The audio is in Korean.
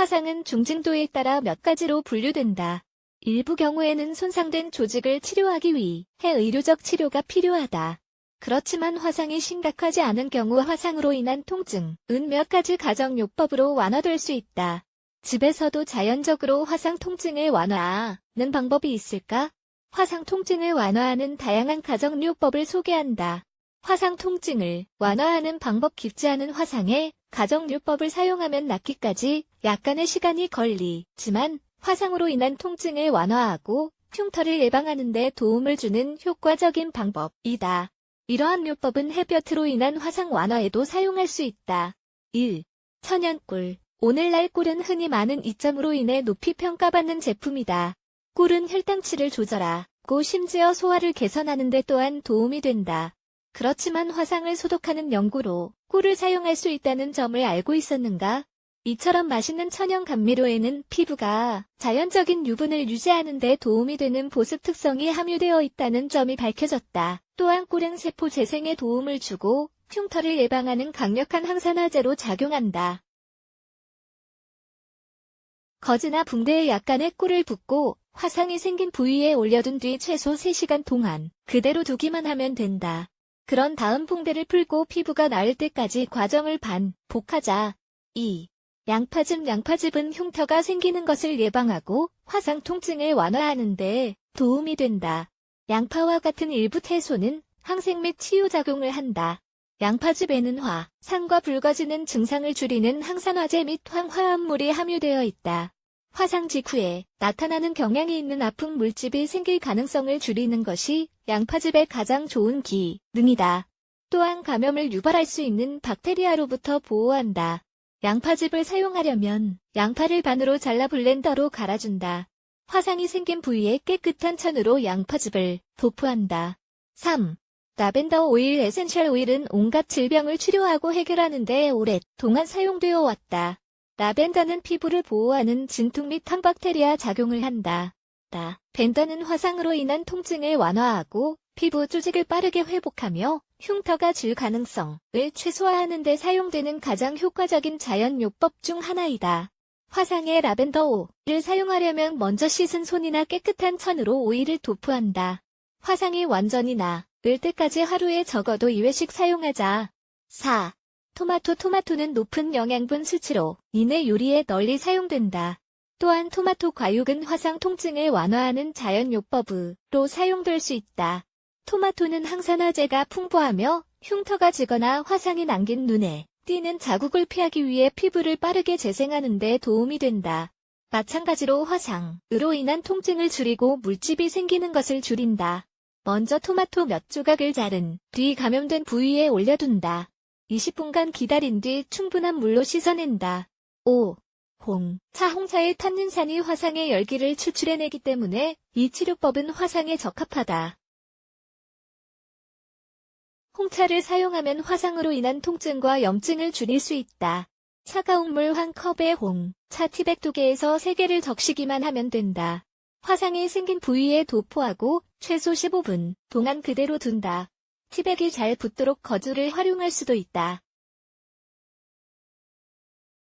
화상은 중증도에 따라 몇 가지로 분류된다. 일부 경우에는 손상된 조직을 치료하기 위해 의료적 치료가 필요하다. 그렇지만 화상이 심각하지 않은 경우 화상으로 인한 통증은 몇 가지 가정요법으로 완화될 수 있다. 집에서도 자연적으로 화상 통증을 완화하는 방법이 있을까? 화상 통증을 완화하는 다양한 가정요법을 소개한다. 화상 통증을 완화하는 방법 깊지 않은 화상에 가정요법을 사용하면 낫기까지 약간의 시간이 걸리지만 화상으로 인한 통증을 완화하고 흉터를 예방하는 데 도움을 주는 효과적인 방법이다. 이러한 요법은 햇볕으로 인한 화상 완화에도 사용할 수 있다. 1. 천연꿀. 오늘날 꿀은 흔히 많은 이점으로 인해 높이 평가받는 제품이다. 꿀은 혈당치를 조절하고 심지어 소화를 개선하는 데 또한 도움이 된다. 그렇지만 화상을 소독하는 연고로 꿀을 사용할 수 있다는 점을 알고 있었는가? 이처럼 맛있는 천연 감미료에는 피부가 자연적인 유분을 유지하는 데 도움이 되는 보습 특성이 함유되어 있다는 점이 밝혀졌다. 또한 꿀은 세포 재생에 도움을 주고 흉터를 예방하는 강력한 항산화제로 작용한다. 거즈나 붕대에 약간의 꿀을 붓고 화상이 생긴 부위에 올려둔 뒤 최소 3시간 동안 그대로 두기만 하면 된다. 그런 다음 붕대를 풀고 피부가 나을 때까지 과정을 반복하자. 2. 양파즙 양파즙은 흉터가 생기는 것을 예방하고 화상 통증을 완화하는 데 도움이 된다. 양파와 같은 일부 채소는 항생 및 치유작용을 한다. 양파즙에는 화, 상과 붉어지는 증상을 줄이는 항산화제 및 황화합물이 함유되어 있다. 화상 직후에 나타나는 경향이 있는 아픈 물집이 생길 가능성을 줄이는 것이 양파즙의 가장 좋은 기능이다. 또한 감염을 유발할 수 있는 박테리아로부터 보호한다. 양파즙을 사용하려면 양파를 반으로 잘라 블렌더로 갈아준다. 화상이 생긴 부위에 깨끗한 천으로 양파즙을 도포한다. 3. 라벤더 오일 에센셜 오일은 온갖 질병을 치료하고 해결하는 데 오랫동안 사용되어 왔다. 라벤더는 피부를 보호하는 진퉁 및 항박테리아 작용을 한다. 라 벤더는 화상으로 인한 통증을 완화하고 피부 조직을 빠르게 회복하며 흉터가 질 가능성을 최소화하는 데 사용되는 가장 효과적인 자연요법 중 하나이다. 화상에 라벤더 오일을 사용하려면 먼저 씻은 손이나 깨끗한 천으로 오일을 도포한다. 화상이 완전히 나을 때까지 하루에 적어도 2회씩 사용하자. 4. 토마토 토마토는 높은 영양분 수치로 인해 요리에 널리 사용된다. 또한 토마토 과육은 화상 통증을 완화하는 자연요법으로 사용될 수 있다. 토마토는 항산화제가 풍부하며 흉터가 지거나 화상이 남긴 눈에 띄는 자국을 피하기 위해 피부를 빠르게 재생하는 데 도움이 된다. 마찬가지로 화상으로 인한 통증을 줄이고 물집이 생기는 것을 줄인다. 먼저 토마토 몇 조각을 자른 뒤 감염된 부위에 올려둔다. 20분간 기다린 뒤 충분한 물로 씻어낸다. 5. 홍. 차 홍차의 탄닌산이 화상의 열기를 추출해내기 때문에 이 치료법은 화상에 적합하다. 홍차를 사용하면 화상으로 인한 통증과 염증을 줄일 수 있다. 차가운 물 한 컵에 홍, 차 티백 두 개에서 세 개를 적시기만 하면 된다. 화상이 생긴 부위에 도포하고 최소 15분 동안 그대로 둔다. 티백이 잘 붙도록 거즈를 활용할 수도 있다.